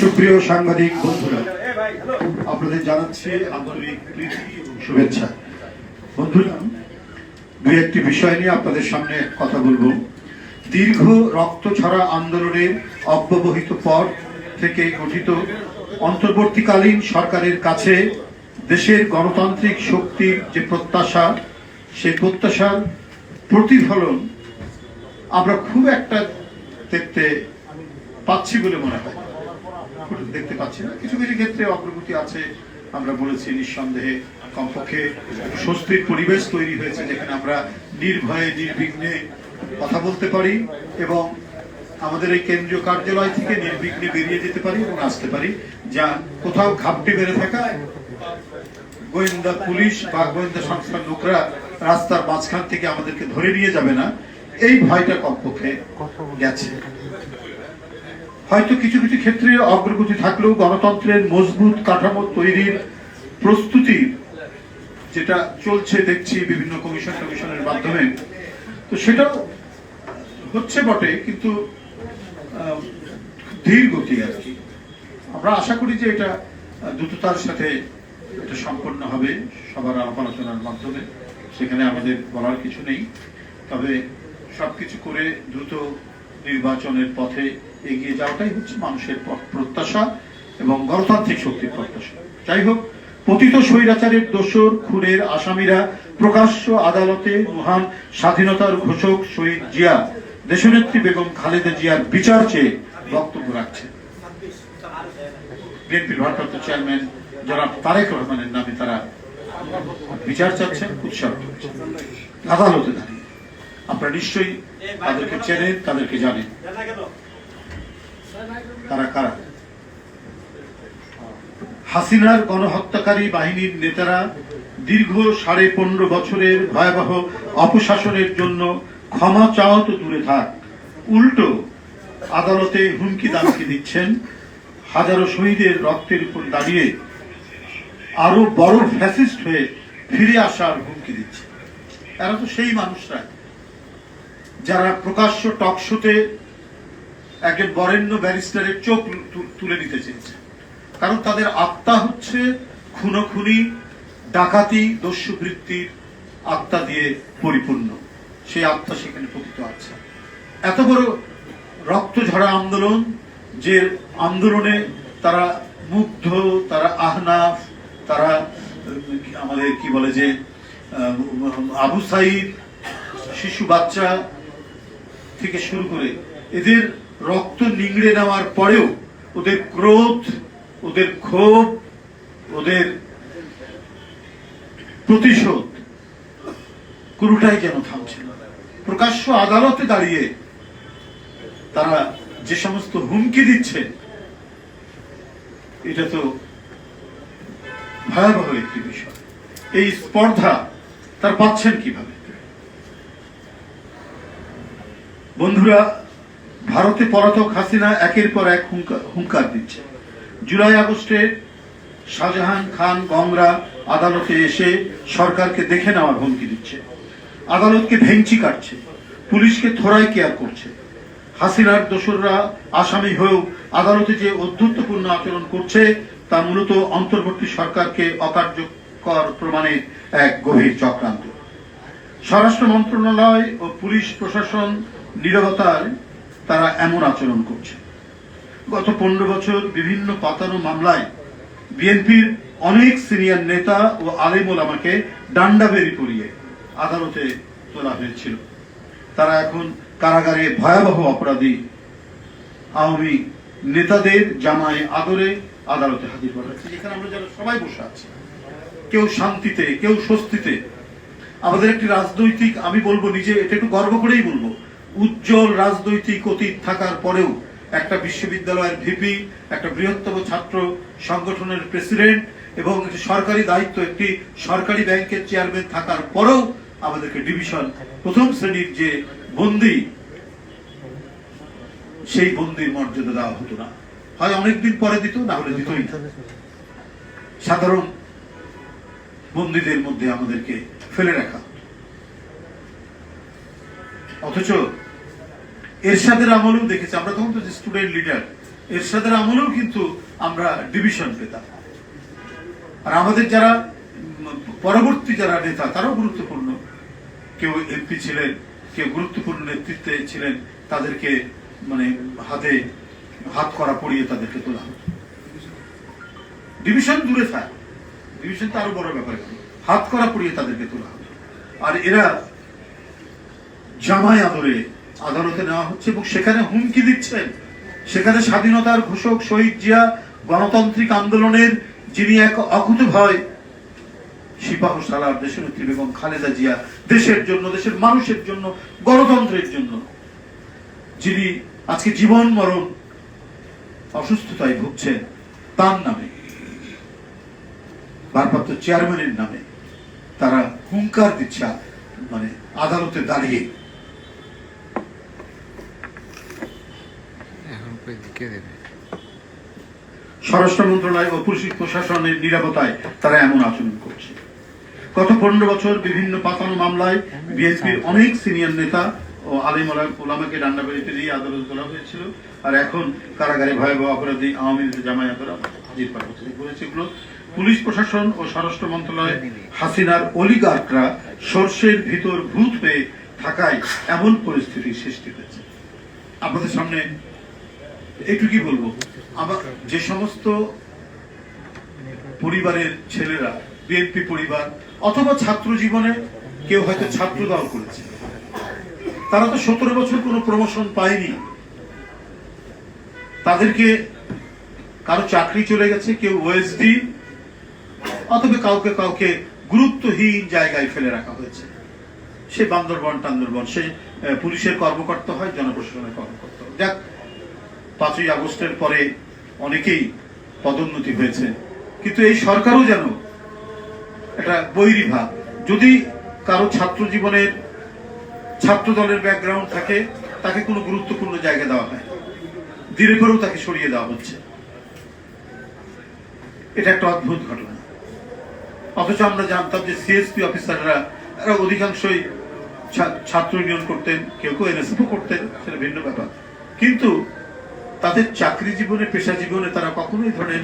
সুপ্রিয় সাংবাদিক বন্ধুরা আপনাদের জানাচ্ছি আন্তরিক শুভেচ্ছা। বন্ধুরা দুই একটি বিষয় নিয়ে আপনাদের সামনে কথা বলব। দীর্ঘ রক্ত ছড়া আন্দোলনের অব্যবহিত পর থেকে গঠিত অন্তর্বর্তীকালীন সরকারের কাছে দেশের গণতান্ত্রিক শক্তির যে প্রত্যাশা সেই প্রত্যাশার প্রতিফলন আমরা খুব একটা দেখতে পাচ্ছি বলে মনে হয়। দেখতে পাচ্ছি না। কিছু কিছু ক্ষেত্রে অগ্রগতি আছে, আমরা বলেছি নিঃসন্দেহে কমপক্ষে স্বস্তির পরিবেশ তৈরি হয়েছে, যেখানে আমরা নির্ভয়ে, নির্বিঘ্নে কথা বলতে পারি এবং আমাদের এই কেন্দ্রীয় কার্যালয় থেকে নির্বিঘ্নে বেরিয়ে যেতে পারি এবং আসতে পারি। যা কোথাও ঘাপটি বেড়ে থাকা গোয়েন্দা পুলিশ বা গোয়েন্দা সংস্থার লোকরা রাস্তার মাঝখান থেকে আমাদেরকে ধরে নিয়ে যাবে না। এই ভয়টা কমপক্ষে গেছে। হয়তো কিছু কিছু ক্ষেত্রে অগ্রগতি থাকলেও গণতন্ত্রের মজবুত কাঠামো তৈরির প্রস্তুতি যেটা চলছে, দেখছি বিভিন্ন কমিশন কমিশনের মাধ্যমে। তো সেটাও হচ্ছে বটে, কিন্তু ধীর গতি আর কি। আমরা আশা করি যে এটা দ্রুততার সাথে এটা সম্পন্ন হবে সবার আলোচনার মাধ্যমে। সেখানে আমাদের বলার কিছু নেই। তবে সবকিছু করে দ্রুত নির্বাচনের পথে এগিয়ে যাওয়াটাই হচ্ছে মানুষের প্রত্যাশা এবং গণতান্ত্রিক শক্তির প্রত্যাশা। যাই হোক, পতিত স্বৈরাচারের দোষর খুনের আসামিরা প্রকাশ্য আদালতে মহান স্বাধীনতার ঘোষক শহীদ জিয়া, দেশনেত্রী বেগম খালেদা জিয়ার বিচার চেয়ে বক্তব্য রাখছে বিএনপির ভারপ্রাপ্ত চেয়ারম্যান জনাব তারেক রহমানের নামে তারা বিচার চাচ্ছেন উৎসাহ। আদালতে দাঁড়িয়ে। আপনারা নিশ্চয়ই তাদেরকে চেনেন, তাদেরকে জানেন। তারা কারা? হাসিনার গণহত্যাকারী বাহিনীর নেতারা দীর্ঘ সাড়ে পনেরো বছরের ভয়াবহ অপশাসনের জন্য ক্ষমা চাও তো দূরে থাক। উল্টো আদালতে হুমকি দামকি দিচ্ছেন। হাজারো শহীদের রক্তের উপর দাঁড়িয়ে আরও বড় ফ্যাসিস্ট হয়ে ফিরে আসার হুমকি দিচ্ছে। এরা তো সেই মানুষরা যারা প্রকাশ্য টকশোতে একজন বরেণ্য ব্যারিস্টারের চোখ তুলে নিতে চেয়েছে। কারণ তাদের আত্মা হচ্ছে খুনোখুনি, ডাকাতি, দস্যুবৃত্তির আত্মা দিয়ে পরিপূর্ণ। সেই আত্মা সেখানে পতিত আছে। এত বড় রক্ত ঝরা আন্দোলন যে আন্দোলনে তারা মুগ্ধ, তারা আহনাফ, তারা, আমাদের কি বলে যে আবু সাইদ, শিশু বাচ্চা থেকে শুরু করে এদের রক্ত নিংড়ে নেওয়ার পরেও ওদের ক্রোধ, ওদের ক্ষোভ, ওদের প্রতিশোধ কোনোটাই যেন থামছে না। প্রকাশ্য আদালতে দাঁড়িয়ে তারা যে সমস্ত হুমকি দিচ্ছে, এটা তো ভয়াবহ একটি বিষয়। এই স্পর্ধা তার পাচ্ছেন কীভাবে? বন্ধুরা ভারতে পলাতক হাসিনা একের পর এক হুঙ্কার দিচ্ছে। জুলাই আগস্টে শাহজাহান খান, গংরা, আদালতে এসে সরকারকে দেখে নেওয়ার হুমকি দিচ্ছে। আদালতকে ভেঙচি কাটছে। পুলিশকে থোড়াই কেয়ার করছে। হাসিনার দোসররা আসামি হয়েও আদালতে যে অধ্যুত্বপূর্ণ আচরণ করছে, তা মূলত অন্তর্বর্তী সরকারকে অকার্যকর প্রমাণের এক গভীর চক্রান্ত। স্বরাষ্ট্র মন্ত্রণালয় ও পুলিশ প্রশাসন নীরবতার তারা এমন আচরণ করছে। গত পনেরো বছর বিভিন্ন পাতানো মামলায় বিএনপির অনেক সিনিয়র নেতা ও আলিমুল আমাকে ডান্ডা বেরি পরিয়ে আদালতে তোলা হয়েছিল। তারা এখন কারাগারে ভয়াবহ অপরাধী আওয়ামী নেতাদের জামায় আদরে আদালতে হাজির করা হয়েছে যেখানে আমরা যারা সবাই বসে আছি। কেউ শান্তিতে, কেউ স্বস্তিতে। আমাদের একটি রাজনৈতিক, আমি বলব নিজে, এটা একটু গর্ব করেই বলব উজ্জ্বল রাজনৈতিক অতীত থাকার পরেও একটা বিশ্ববিদ্যালয়ের ভিপি, একটা বৃহত্তম ছাত্র সংগঠনের প্রেসিডেন্ট এবং সরকারি দায়িত্ব, একটি সরকারি ব্যাংকের চেয়ারম্যান থাকার পরেও আমাদেরকে ডিভিশন প্রথম শ্রেণির যে বন্দি, সেই বন্দির মর্যাদা দেওয়া হতো না হয় অনেকদিন পরে দিত, না হলে দিতই সাধারণ বন্দীদের মধ্যে আমাদেরকে ফেলে রাখা। অথচ এরশাদের আমলেও দেখেছি, আমরা তখন তো স্টুডেন্ট লিডার এরশাদের আমলেও কিন্তু আমরা ডিভিশন পেতাম। আর আমাদের যারা পরবর্তী যারা নেতা, তারাও গুরুত্বপূর্ণ। কেউ এমপি ছিলেন, কেউ গুরুত্বপূর্ণ নেতৃত্বে ছিলেন, তাদেরকে মানে হাতে, হাত করা পড়িয়ে তাদেরকে তোলা হতো। ডিভিশন দূরে থাক। ডিভিশন তো আরও বড় ব্যাপার। হাত করা পড়িয়ে তাদেরকে তোলা হতো। আর এরা জামাই আদরে আদালতে নেওয়া হচ্ছে এবং সেখানে হুমকি দিচ্ছেন। সেখানে স্বাধীনতার ঘোষক শহীদ জিয়া গণতান্ত্রিক আন্দোলনের যিনি এক অকুত ভয় সিপাহ সালার দেশের নেত্রী বেগম খালেদা জিয়া, দেশের জন্য, দেশের মানুষের জন্য, গণতন্ত্রের জন্য। যিনি আজকে জীবন মরণ, অসুস্থতায় ভুগছেন, তার নামে, ভারপ্রাপ্ত চেয়ারম্যানের নামে তারা হুঙ্কার দিচ্ছে মানে আদালতে দাঁড়িয়ে এখন কই কে দেবে স্বরাষ্ট্র মন্ত্রণালয় ও পুলিশ প্রশাসনের নিরাপত্তায় তারা এমন আচরণ করছে। গত পনেরো বছর বিভিন্ন পাতানো মামলায় বিএনপির অনেক সিনিয়র নেতা ও আলিম ওলা- ওলামাকে ডান্ডাবাড়িতে দিয়ে আদালত তোলা হয়েছিল আর এখন কারাগারে ভয়াবহ অপরাধী আওয়ামী লীগের জামায়াতরা হাজির করা হচ্ছে এগুলো পুলিশ প্রশাসন ও স্বরাষ্ট্র মন্ত্রণালয় হাসিনার অলিগার্করা সর্ষের ভিতর ভূত হয়ে থাকায় এমন পরিস্থিতির সৃষ্টি হয়েছে। আপনাদের সামনে একটু কি বলব। আমার যে সমস্ত পরিবারের ছেলেরা, বিএনপি পরিবার, অথবা ছাত্র জীবনে কেউ হয়তো ছাত্র দল করেছে, তারা তো সতেরো বছর কোনো প্রমোশন পায়নি। তাদেরকে কারও চাকরি চলে গেছে, কেউ ওএসডি অথবা কাউকে কাউকে গুরুত্বহীন জায়গায় ফেলে রাখা হয়েছে। সে বান্দরবন টান্দরবন সে পুলিশের কর্মকর্তা হয়, জনপ্রশাসনের কর্মকর্তা যাক পাঁচই আগস্টের পরে অনেকেই পদোন্নতি হয়েছে। কিন্তু এই সরকারও যেন একটা বৈরী ভাব, যদি কারও ছাত্র জীবনের ছাত্র দলের ব্যাকগ্রাউন্ড থাকে, তাকে কোনো গুরুত্বপূর্ণ জায়গা দেওয়া হয়। ধীরে করেও তাকে সরিয়ে দেওয়া হচ্ছে। এটা একটা অদ্ভুত ঘটনা। অথচ আমরা জানতাম যে সিএসপি অফিসাররা এরা অধিকাংশই ছাত্র ইউনিয়ন করতেন, কেউ কেউ এনএসএফও করতেন, সেটা ভিন্ন ব্যাপার। কিন্তু তাদের চাকরি জীবনে পেশা জীবনে তারা কখনোই ধরেন